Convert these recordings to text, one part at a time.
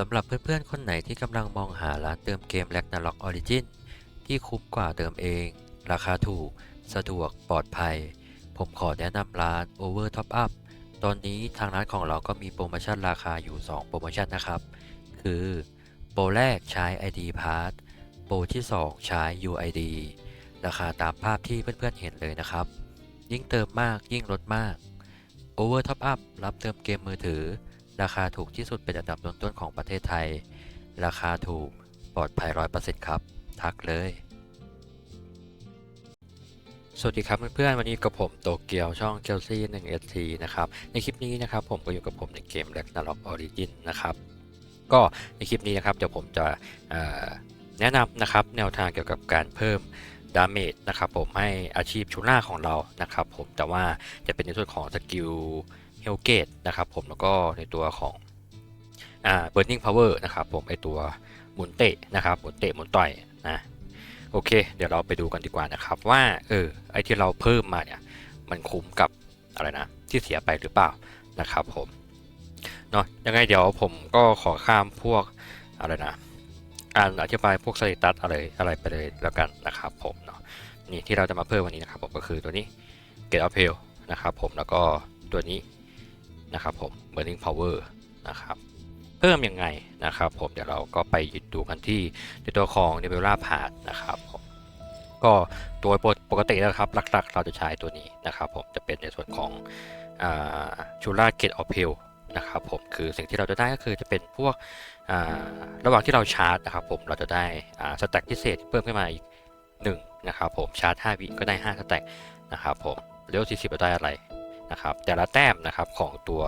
สำหรับเพื่อนๆ คนไหนที่กำลังมองหาร้านเติมเกม Ragnarok Origin ที่คุ้มกว่าเติมเอง ราคาถูก สะดวกปลอดภัย ผมขอแนะนำร้าน Over Top Up ตอนนี้ทางร้านของเราก็มีโปรโมชั่นราคาอยู่ 2 โปรโมชั่นนะครับ คือ โปรแรกใช้ ID Pass โปรที่ 2 ใช้ UID ราคาตามภาพที่เพื่อนๆเห็นเลยนะครับ ยิ่งเติมมากยิ่งลดมาก Over Top Up รับเติมเกมมือถือ ราคาถูกที่สุดเป็นอันดับต้นๆของประเทศไทย ราคาถูกปลอดภัย100%ครับ ทักเลย สวัสดีครับเพื่อนๆวันนี้กับผมโตเกียวช่องเ e ลซี่1 ST นะครับในคลิปนี้นะครับผมก็อยู่กับผมในเกม Ragnarok Origin นนะครับก็ในคลิปนี้นะครับเดี๋ยวผมจะแนะนำนะครับแนวทางเกี่ยวกับการเพิ่มดาเมจนะครับผมให้อาชีพชูล่าของเรานะครับผมแต่ว่าจะเป็นในส่วนของสกิล ฮลเกตนะครับผมแล้วก็ในตัวของอ่า burning power นะครับผมไอตัวหมุนเตะนะครับหมุนเตะหมุนต่อยนะโอเค เดี๋ยวเราไปดูกันดีกว่านะครับว่าเออไอที่เราเพิ่มมาเนี่ยมันคุ้มกับอะไรนะที่เสียไปหรือเปล่านะครับผมเนาะยังไงเดี๋ยวผมก็ขอข้ามพวกอะไรนะอ่านอธิบายพวกสเตตัสอะไรอะไรไปเลยแล้วกันนะครับผมเนาะนี่ที่เราจะมาเพิ่มวันนี้นะครับผมก็คือตัวนี้ Get Up Hill นะครับผมแล้วก็ตัวนี้ นะครับผม Burning Power นะครับเพิ่มยังไงนะครับผมเดี๋ยวเราก็ไปดูกันที่ในตัวของ n e b u l a p a t นะครับผมก็โดยปกติแล้วครับหลักๆ เราจะใช้ตัวนี้นะครับผมจะเป็นในส่วนของชูล่าเกตออฟเพลนะครับผมคือสิ่งที่เราจะได้ก็คือจะเป็นพวกระหว่างที่เราชาร์จนะครับผมเราจะได้สแต็กพิเศษเพิ่มขึ้นมาอีก1นะครับผมชาร์จ 5 วิก็ได้5สแต็กนะครับผมเร็ว40เราได้อะไร นะครับแต่ละแต้มนะครับของตัว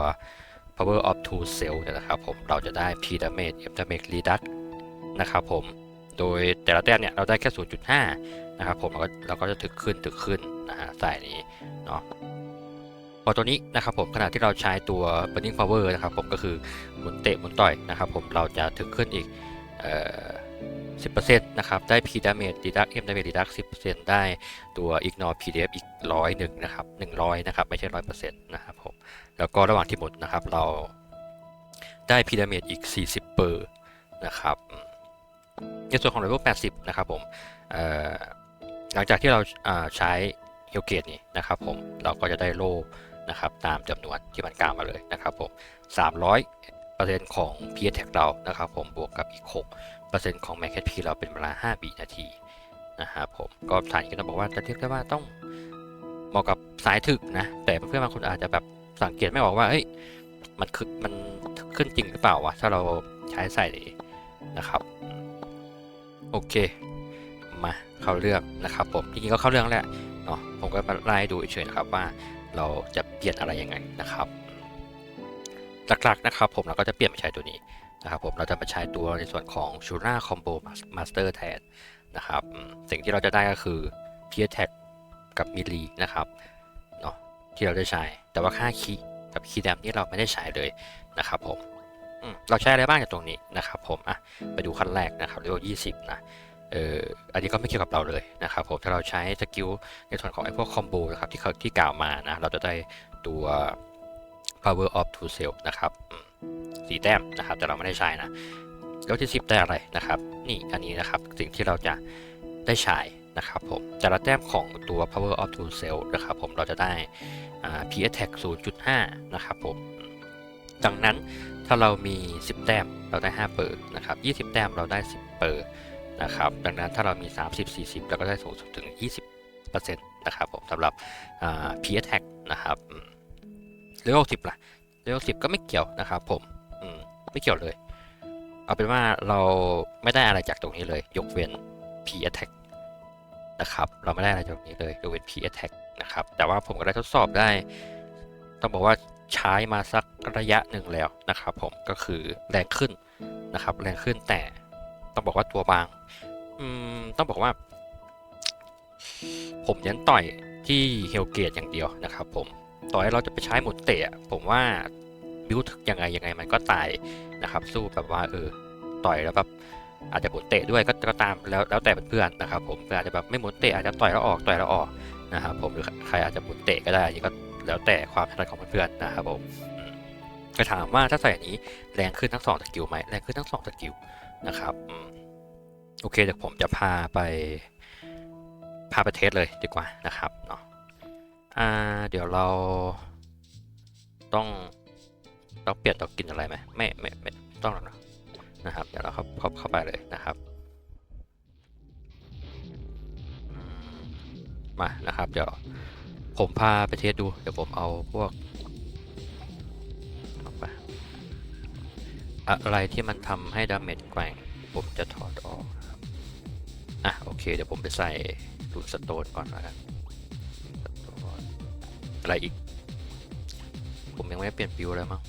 power of two cell เนี่ยนะครับผมเราจะได้ p damage f damage reduct นะครับผมโดยแต่ละแต้มเนี่ยเราได้แค่ 0.5 นะครับผมเราก็จะถึกขึ้นถึกขึ้นนะฮะสายนี้เนาะพอตัวนี้นะครับผมขณะที่เราใช้ตัว burning power นะครับผมก็คือหมุนเตะหมุนต่อยนะครับผมเราจะถึกขึ้นอีกเอ่อ 10%นะครับ ได้ P damage deduct M damage deduct 10%ได้ตัว ignore PDF อีกร้อยหนึ่งนะครับ100 นะครับ ไม่ใช่ 100%นะครับผม แล้วก็ระหว่างที่หมุนะครับ เราได้ P damage อีก 40เปอร์นะครับ ในส่วนของ level 80 นะครับผมหลังจากที่เราใช้เฮลเกตนี่นะครับผม เราก็จะได้โล่นะครับตามจำนวนที่มันกล่าวมาเลยนะครับผม300%ของ P attack เรานะครับผมบวกกับอีก 6 ปอร์เซ็นต์ของ Max HP เราเป็นเวลา5ปีนาทีนะครับผมก็ฐานก็ต้องบอกว่าจะเรียกได้ว่าต้องเหมาะกับสายถึกนะ แต่เพื่อนบางคนอาจจะแบบสังเกตไม่ออกว่าเอ้ยมันคือมันขึ้นจริงหรือเปล่าวะถ้าเราใช้ใส่นะครับ โอเค มาเข้าเรื่องนะครับ ผมจริงๆก็เข้าเรื่องแหละเนาะผมก็มาไล่ดูเฉยๆนะครับว่าเราจะเปลี่ยนอะไรยังไงนะครับหลักๆนะครับ ผมเราก็จะเปลี่ยนมาใช้ตัวนี้ นะครับผมเราจะมาใช้ตัวในส่วนของชูราคอมโบมาสเตอร์แทนนะครับสิ่งที่เราจะได้ก็คือเพียร์แท็กกับมิลีนะครับเนาะที่เราได้ใช้ แต่ว่าค่าคีกับคีย์แดมนี่เราไม่ได้ใช้เลยนะครับผมเราใช้อะไรบ้างจากตรงนี้นะครับผมอะไปดูขั้นแรกนะครับเรียกว่า20 นะเอออันนี้ก็ไม่เกี่ยวกับเราเลยนะครับผมถ้าเราใช้สกิลในส่วนของไอ้พวกคอมโบนะครับที่เขาที่กล่าวมานะเราจะได้ตัว power of two cell นะครับ สีแต้มนะครับ แต่เราไม่ได้ใช้นะแล้วที่ 10 ได้อะไรนะครับ นี่อันนี้นะครับสิ่งที่เราจะได้ใช้นะครับผมแต่ละแต้มของตัว power of two cell นะครับผมเราจะได้ p attack 0.5 นะครับผมดังนั้นถ้าเรามี 10 แต้มเราได้ 5 เปอร์นะครับ 20 แต้มเราได้ 10 เปอร์นะครับดังนั้นถ้าเรามี 30 40 เราก็ได้สูงสุดถึง 20%นะครับผมสำหรับ p attack นะครับเลเวล10ล่ะ เลเวล10ก็ไม่เกี่ยวนะครับผมไม่เกี่ยวเลย เอาเป็นว่าเราไม่ได้อะไรจากตรงนี้เลย ยกเว้น p attack นะครับเราไม่ได้อะไรจากตรงนี้เลยยกเว้น p attack นะครับแต่ว่าผมก็ได้ทดสอบได้ ต้องบอกว่าใช้มาสักระยะหนึ่งแล้วนะครับ ผมก็คือแรงขึ้นนะครับ แรงขึ้นแต่ต้องบอกว่าตัวบางอืมต้องบอกว่า ผมยันต่อยที่เฮลเกตอย่างเดียวนะครับ ผมต่อให้เราจะไปใช้หมุนเตะผมว่า บิวยังไงยังไงมันก็ตายนะครับ สู้แบบว่าเออต่อยแล้วแบบอาจจะหมุนเตะด้วยก็ตามแล้วแล้วแต่เพื่อนนะครับ ผมอาจจะแบบไม่หมุนเตะอาจจะต่อยแล้วออกต่อยแล้วออกนะครับผมหรือใครอาจจะหมุนเตะก็ได้อันนี้ก็แล้วแต่ความถนัดของเพื่อนนะครับผมจะถามว่าถ้าใส่อันนี้แรงขึ้นทั้งสองสกิลไหมแรงขึ้นทั้งสองสกิลนะครับโอเคเดี๋ยวผมจะพาไปพาไปเทสเลยดีกว่านะครับเนาะอ่าเดี๋ยวเราต้อง ต้องเปลี่ยนตัวกินอะไรไหมไม่ไม่ไม่ต้องหรอกนะนะครับ เดี๋ยวเราเข้าเข้าเข้าไปเลยนะครับมานะครับ เดี๋ยวผมพาไปเทสดู เดี๋ยวผมเอาพวกอะไรที่มันทำให้ดาเมจแกว่งผมจะถอดออกอะโอเค เดี๋ยวผมไปใส่รูสโตนก่อนแล้วกันสโตนอะไรอีก ผมยังไม่ได้เปลี่ยนบิวเลยมั้ง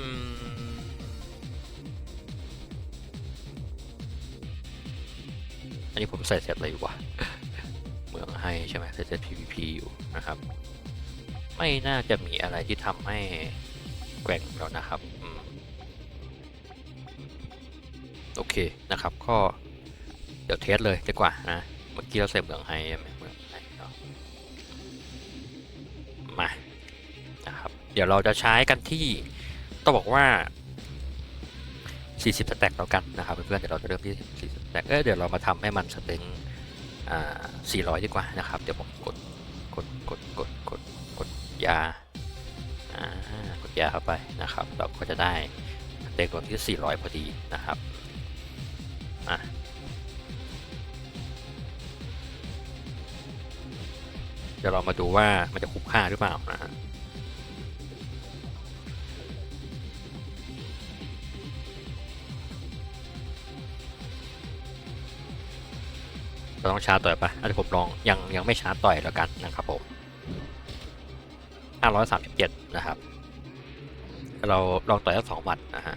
อืมอันนี้ผมใส่เสร็จอะไรอยู่วะเมืองให้ใช่ไหมใส่เสร็จ PVP อยู่นะครับ ไม่น่าจะมีอะไรที่ทำให้แกว่งแล้วนะครับอโอเคนะครับก็เดี๋ยวเทสเลยดีกว่านะเมื่อกี้เราใส่เมืองไฮใช่ไหมเมืองไฮเนาะมานะครับ เดี๋ยวเราจะใช้กันที่ ต้องบอกว่า 40สแต็กแล้วกันนะครับเพื่อนๆเดี๋ยวเราจะเริ่มที่ 40สแต็กเอ้ยเดี๋ยวเรามาทำให้มันสเต็งอ่า400 ดีกว่านะครับ เดี๋ยวผมกดกดกดกดกดกดยาอ่ากดยาเข้าไปนะครับ เราก็จะได้สเต็งตัวที่ 400 พอดีนะครับอะเดี๋ยวเรามาดูว่ามันจะคุ้มค่าหรือเปล่านะฮะ เราต้องชาร์จต่อยปะอันนี้ผมลองยังยังไม่ชาร์จต่อยแล้วกันนะครับผม 537 นะครับ เราลองต่อยสักสองวัตนะฮะ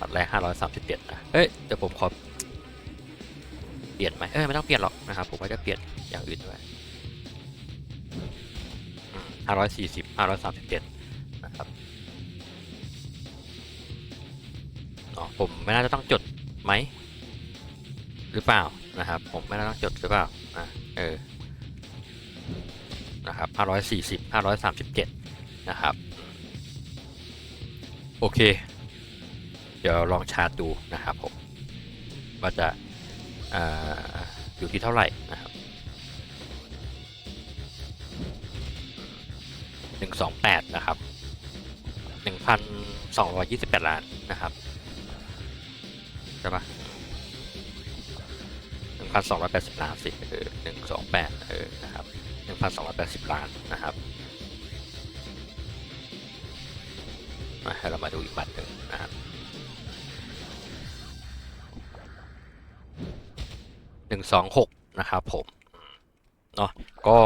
วัตแรก 537 นะเอ้ยเดี๋ยวผมขอเปลี่ยนไหมเอ้ยไม่ต้องเปลี่ยนหรอกนะครับ ผมว่าจะเปลี่ยนอย่างอื่นด้วยอืม540 537 นะครับอ๋อผมไม่น่าจะต้องจดไหมหรือเปล่า นะครับผมไม่ต้องจดหรือเปล่าอะเออนะครับ540 537 นะครับ โอเค เดี๋ยวลองชาร์จดูนะครับผม ว่าจะออยู่ที่เท่าไหร่นะครับ128 นะครับ 1,228 ล้านนะครับ ใช่ปะ พันสองร้อยแปดสิบล้านสิเออหนึ่งสองแปดเออนะครับหนึ่งพันสองร้อยแปดสิบล้านนะครับมาให้เรามาดูอีกบัตรหนึ่งนะครับหนึ่งสองหกนะครับผมเนาะก็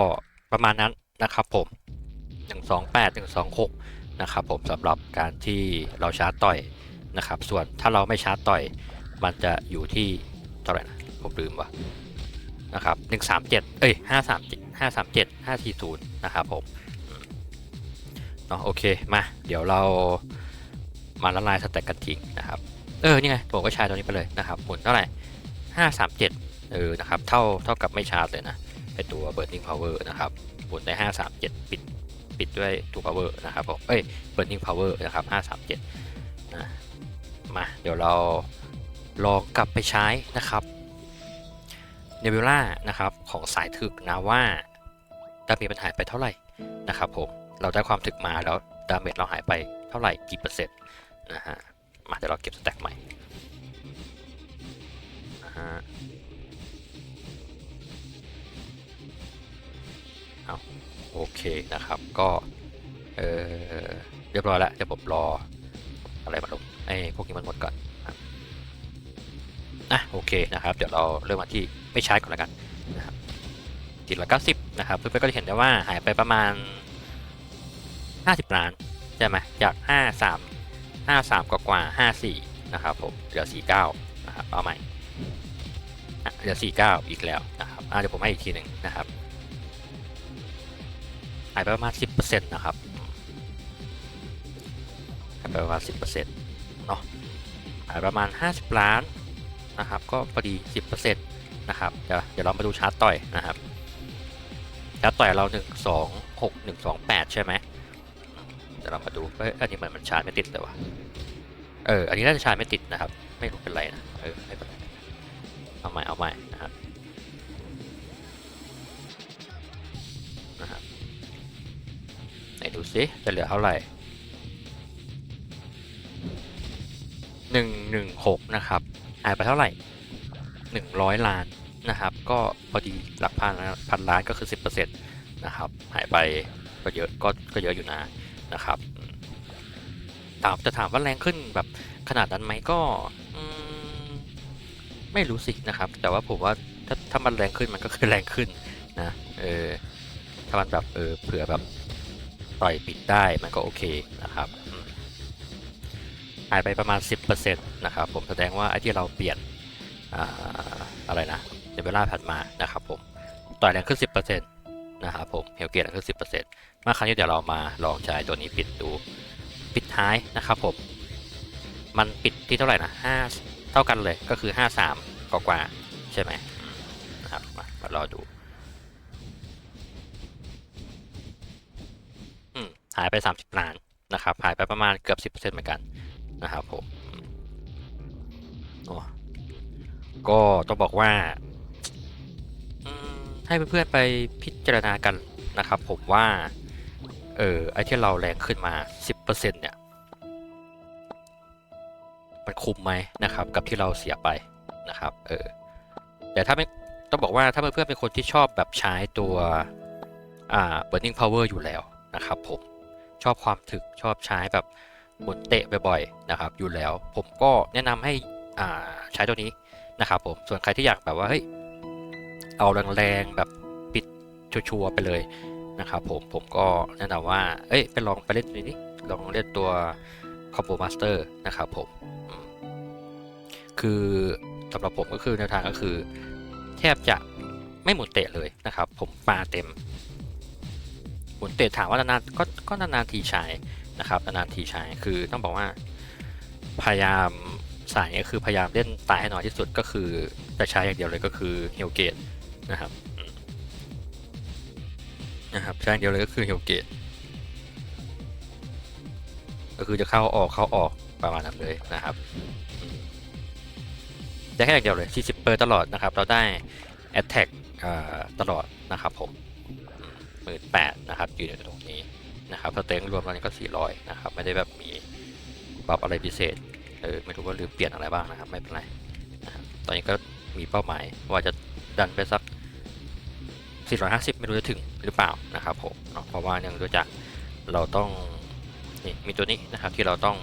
ประมาณนั้นนะครับผมหนึ่งสองแปดหนึ่งสองหกนะครับผมสำหรับการที่เราชาร์จต่อยนะครับ ส่วนถ้าเราไม่ชาร์จต่อยมันจะอยู่ที่เท่าไหร่นะ ผมลืมว่ะนะครับหนึ่งสามเจ็ดเอ้ยห้าสามห้าสามเจ็ดห้าสี่ศูนย์นะครับผมอืมเนาะโอเค มา เดี๋ยวเรามาละลายสแต็กกันทิ้งนะครับ เออ นี่ไงผมก็ใช้ตัวนี้ไปเลยนะครับหมุนเท่าไหร่ห้าสามเจ็ดเออ นะครับ เท่า เท่ากับไม่ชาร์จเลยนะไอตัว burning power นะครับหมุนได้ห้าสามเจ็ดปิด ปิดด้วยตัว power นะครับผม เอ้ย burning power นะครับห้าสามเจ็ดนะ มา เดี๋ยวเราลองกลับไปใช้นะครับ เน b ิล่านะครับของสายถึกนะว่าดาเมจมันหายไปเท่าไหร่นะครับผมเราได้ความถึกมาแล้วดาเมจเราหายไปเท่าไหร่กี่เปอร์เซ็นต์นะฮะมาเดี๋ยวเราเก็บสแต็กใหม่นะฮะเอาโอเคนะครับก็เออเรียบร้อยแล้วเดี๋ยวผมรออะไรมาลงไอ้พวกนี้มันหมดก่อนอะโอเคนะครับ เดี๋ยวเราเริ่มมาที่ ไม่ใช้ก่อนแล้วกันนะครับติดละเก้าสิบนะครับเพื่อนๆก็จะเห็นได้ว่าหายไปประมาณห้าสิบล้านใช่ไหมจากห้าสามห้าสามกว่าห้าสี่นะครับผมเหลือสี่เก้านะครับเอาใหม่เหลือสี่เก้าอีกแล้วนะครับอะเดี๋ยวผมให้อีกทีหนึ่งนะครับหายไปประมาณสิบเปอร์เซ็นต์นะครับหายไปประมาณสิบเปอร์เซ็นต์เนาะหายประมาณห้าสิบล้านนะครับก็พอดี 10% นะครับ เดี๋ยวเดี๋ยวเรามาดูชาร์ตต่อยนะครับชาร์ตต่อยเรา1 2 6 1 2 8ใช่ไหมเดี๋ยวเรามาดูเอ้ยอันนี้เหมือนมันชาร์จไม่ติดเลยวะเออ อันนี้น่าจะชาร์จไม่ติดนะครับ ไม่รู้เป็นไรนะ เออไม่เป็นไรเอาใหม่เอาใหม่นะครับนะครับไหนดูซิจะเหลือเท่าไหร่หนึ่งหนึ่งหกนะครับหายไปเท่าไหร่ หนึ่งร้อยล้านนะครับ ก็พอดีหลักพันพันล้านก็คือสิบเปอร์เซ็นต์นะครับ หายไปก็เยอะก็ก็เยอะอยู่นะนะครับ ถามจะถามว่าแรงขึ้นแบบขนาดนั้นไหมก็มไม่รู้สินะครับ แต่ว่าผมว่าถ้าถ้ามันแรงขึ้นมันก็คือแรงขึ้นนะเออถ้ามันแบบเออเผื่อแบบต่อยปิดได้มันก็โอเคนะครับหายไปประมาณ 10%นะครับผมแสดงว่าไอ้ที่เราเปลี่ยน อะไรนะในเวลาผ่านมานะครับผมต่อยแรงขึ้น 10%นะครับผมเฮลเกตแรงขึ้น 10%มาครั้งนี้เดี๋ยวเรามาลองใช้ตัวนี้ปิดดูปิดท้ายนะครับผมมันปิดที่เท่าไหร่นะ5เท่ากันเลยก็คือ 53กว่ากว่าใช่ไหมนะครับมามารอดูอืมหายไป 30ล้านนะครับหายไปประมาณเกือบ 10%เหมือนกันนะครับผมอืมโอ้ ก็ต้องบอกว่าให้เพื่อนๆไปพิจารณากันนะครับ ผมว่าเออไอ้ที่เราแรงขึ้นมา 10%เนี่ยมันคุ้มไหมนะครับ กับที่เราเสียไปนะครับเออแต่ถ้าไม่ต้องบอกว่าถ้าเพื่อนๆเป็นคนที่ชอบแบบใช้ตัวอ่า burning power อยู่แล้วนะครับ ผมชอบความถึกชอบใช้แบบหมุนเตะบ่อยๆนะครับ อยู่แล้ว ผมก็แนะนำให้อ่าใช้ตัวนี้ นะครับผมส่วนใครที่อยากแบบว่าเฮ้ยเอาแรงๆแบบปิดชัวร์ๆไปเลยนะครับผมผมก็แนะนำว่าเอ้ยไปลองไปเล่นตัวนี้ลองเล่นตัว combo master นะครับผมคือสำหรับผมก็คือแนวทางก็คือ แทบจะไม่หมุนเตะเลยนะครับ ผมปาเต็มหมุนเตะถามว่านานๆก็ก็นานๆทีใช้นะครับนานๆทีใช้คือต้องบอกว่าพยายาม สายก็คือพยายามเล่นตายให้น้อยที่สุดก็คือจะใช้อย่างเดียวเลยก็คือเฮลเกตนะครับนะครับใช้อย่างเดียวเลยก็คือเฮลเกตก็คือจะเข้าออกเข้าออกประมาณนั้นเลยนะครับได้แค่อย่างเดียวเลย40เปอร์ตลอดนะครับ เราได้ Attack อ่าตลอดนะครับผมหมื่นแปดนะครับอยู่ในตรงนี้นะครับสเต็งรวมแล้วนี่ก็400นะครับไม่ได้แบบมีบัฟอะไรพิเศษ เออไม่รู้ว่าลืมเปลี่ยนอะไรบ้างนะครับ ไม่เป็นไรตอนนี้ก็มีเป้าหมายว่าจะดันไปสัก 450 ไม่รู้จะถึงหรือเปล่านะครับผมเนาะเพราะว่าเนื่องจากเราต้องนี่มีตัวนี้นะครับที่เราต้อง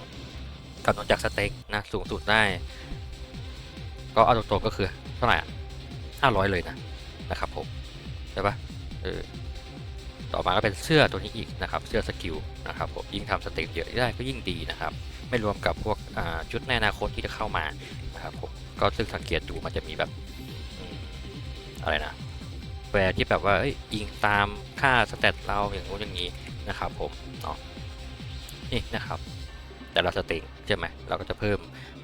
กำหนดจากสเต็กนะสูงสุดได้ ก็เอาตรงๆก็คือเท่าไหร่อ้าร้อยเลยนะนะครับผมใช่ปะเออต่อมาก็เป็นเสื้อตัวนี้อีกนะครับ เสื้อสกิลนะครับผมยิ่งทำสเต็ปเยอะได้ก็ยิ่งดีนะครับ ไม่รวมกับพวกชุดในอนาคตที่จะเข้ามานะครับผมก็ซึ่งสังเกตดูมันจะมีแบบอะไรนะแวร์ที่แบบว่ายิงตามค่าสเตตเราอย่างงู้นอย่างนี้นะครับผมเนาะนี่นะครับ แต่ละสต็งใช่ไหมเราก็จะเพิ่ม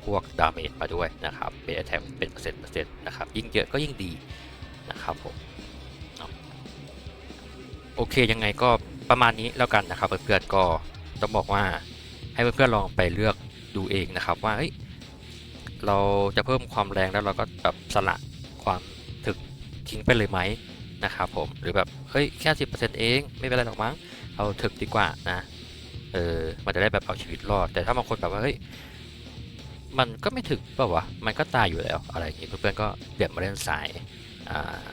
พวกดาเมจมาด้วยนะครับเป็นแทมเป็นเปอร์เซ็นต์เปอร์เซ็นต์นะครับยิ่งเยอะก็ยิ่งดีนะครับผมโอเคยังไงก็ประมาณนี้แล้วกันนะครับเพื่อนๆก็ต้องบอกว่า ให้เพื่อนๆลองไปเลือกดูเองนะครับว่าเฮ้ยเราจะเพิ่มความแรงแล้วเราก็แบบสละความถึกทิ้งไปเลยไหมนะครับผมหรือแบบเฮ้ยแค่สิบเปอร์เซ็นต์เองไม่เป็นไรหรอกมั้งเอาถึกดีกว่านะเออมันจะได้แบบเอาชีวิตรอด แต่ถ้าบางคนแบบว่าเฮ้ยมันก็ไม่ถึงเปล่าวะมันก็ตายอยู่แล้วอะไรอย่างงี้เพื่อนๆก็เปลี่ยนมาเล่นสายอ่า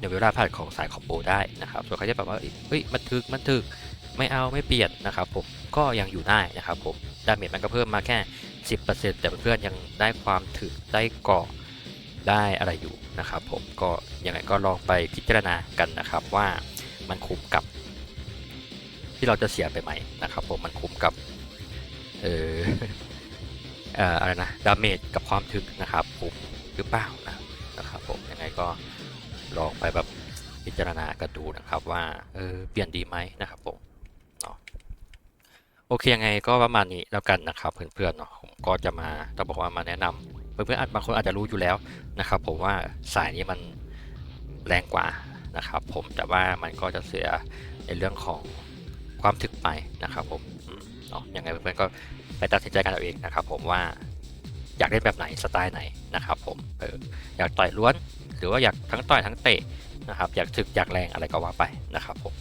ในเวลาผ่านของสายคอมโบได้นะครับส่วนใครที่แบบว่าเฮ้ยมันถึกมันถึก ไม่เอาไม่เปลี่ยนนะครับผมก็ยังอยู่ได้นะครับผมดาเมจมันก็เพิ่มมาแค่ 10%แต่เพื่อนยังได้ความถึกได้เกาะได้อะไรอยู่นะครับผมก็ยังไงก็ลองไปพิจารณากันนะครับว่ามันคุ้มกับที่เราจะเสียไปไหมนะครับผมมันคุ้มกับเออเอออะไรนะดาเมจกับความถึกนะครับผมหรือเปล่านะนะครับผมยังไงก็ลองไปแบบพิจารณากันดูนะครับว่าเออเปลี่ยนดีไหมนะครับผม อเคยังไงก็ประมาณนี้แล้วกันนะครับเพื่อนๆเนาะผมก็จะมาต้องบอกว่ามาแนะนำเพื่อนๆอาจบางคนอาจจะรู้อยู่แล้วนะครับ ผมว่าสายนี้มันแรงกว่านะครับ ผมแต่ว่ามันก็จะเสียในเรื่องของความถึกไปนะครับผมเนาะยังไงเพื่อนๆก็ไปตัดสินใจกันเอาเองนะครับ ผมว่าอยากเล่นแบบไหนสไตล์ไหนนะครับ ผมเอออยากต่อยล้วน หรือว่าอยากทั้งต่อยทั้งเตะนะครับ อยากถึกอยากแรงอะไรก็ว่าไปนะครับผม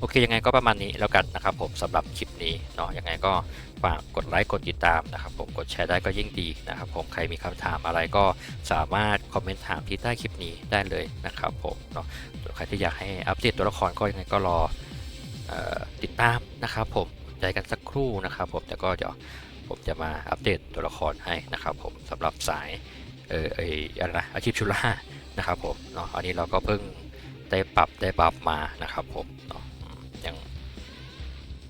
โอเคยังไงก็ประมาณนี้แล้วกันนะครับผมสำหรับคลิปนี้เนาะยังไงก็ฝากกดไลค์กดติดตามนะครับผมกดแชร์ได้ก็ยิ่งดีนะครับผมใครมีคำถามอะไรก็สามารถคอมเมนต์ถามที่ใต้คลิปนี้ได้เลยนะครับผมเนาะส่วใครที่อยากให้อัปเดตตัวละครก็ยังไงก็รออติดตามนะครับผมใจกันสักครู่นะครับผมแต่ก็เดี๋ยวผมจะมาอัปเดตตัวละครให้นะครับผมสำหรับสายเออไออะไรนะอาชีพชุล่านะครับผมเนาะอันนี้เราก็เพิ่งได้ปรับได้บัฟมานะครับผมเนาะ ยัง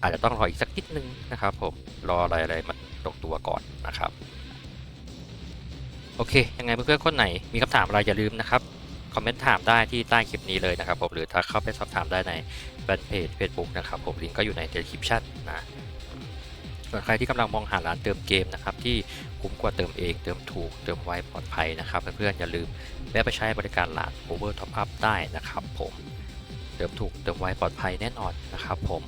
อาจจะต้องรออีกสักนิดนึงนะครับผมรออะไรอะไรมันตกตัวก่อนนะครับ โอเค ยังไงเพื่อนๆคนไหนมีคำถามอะไรอย่าลืมนะครับคอมเมนต์ถามได้ที่ใต้คลิปนี้เลยนะครับผมหรือถ้าเข้าไปสอบถามได้ในแฟนเพจ Facebook นะครับผมลิงก์ก็อยู่ใน description นะส่วนใครที่กำลังมองหาร้านเติมเกมนะครับที่คุ้มกว่าเติมเอง เติมถูก เติมไวปลอดภัยนะครับเพื่อนๆอย่าลืมแวะไปใช้บริการร้าน Over Top Up ได้นะครับผม เติมถูกเติมไวปลอดภัยแน่นอนนะครับผม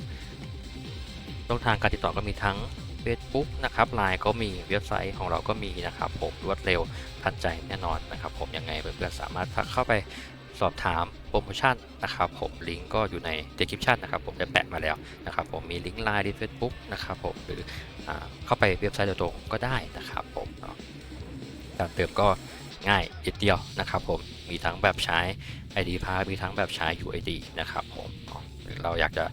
ช่องทางการติดต่อก็มีทั้ง Facebook นะครับไลน์ก็มีเว็บไซต์ของเราก็มีนะครับผมรวดเร็วทันใจแน่นอนนะครับผมยังไงเพื่อนๆสามารถทักเข้าไปสอบถามโปรโมชั่นนะครับผมลิงก์ก็อยู่ใน description นะครับผมได้แปะมาแล้วนะครับผมมีลิงก์ไลน์ที่ Facebook นะครับผมหรืออเข้าไปเว็บไซต์โดยตรงก็ได้นะครับผมเนาะการเติมก็ง่ายนิดเดียวนะครับผม มีทั้งแบบใช้ ID p a s s มีทั้งแบบใช้ UID นะครับผมเนาะหรือเราอยากจะ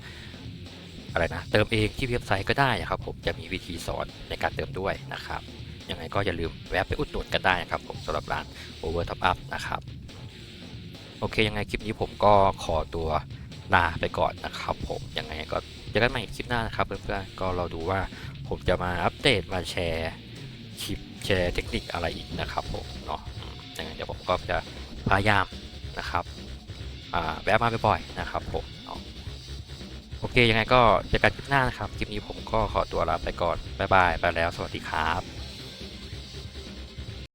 อะไรนะเติมเองที่เว็บไซต์ก็ได้นะครับผมจะมีวิธีสอนในการเติมด้วยนะครับยังไงก็อย่าลืมแวะไปอุดหนุนกันได้นะครับผมสำหรับร้าน Over Top Up นะครับโอเคยังไงคลิปนี้ผมก็ขอตัวลาไปก่อนนะครับ ผมยังไงก็เจอกันใหม่คลิปหน้านะครับเพื่อนๆก็เราดูว่าผมจะมาอัปเดตมาแชร์คลิปแชร์เทคนิคอะไรอีกนะครับผมเนาะยังไงเดี๋ยวผมก็จะ พยายามนะครับแวะมาบ่อยๆนะครับผมโอเคยังไงก็เจอกันคลิปหน้านะครับ คลิปนี้ผมก็ขอตัวลาไปก่อน บ๊ายบาย ไปแล้ว สวัสดีครับ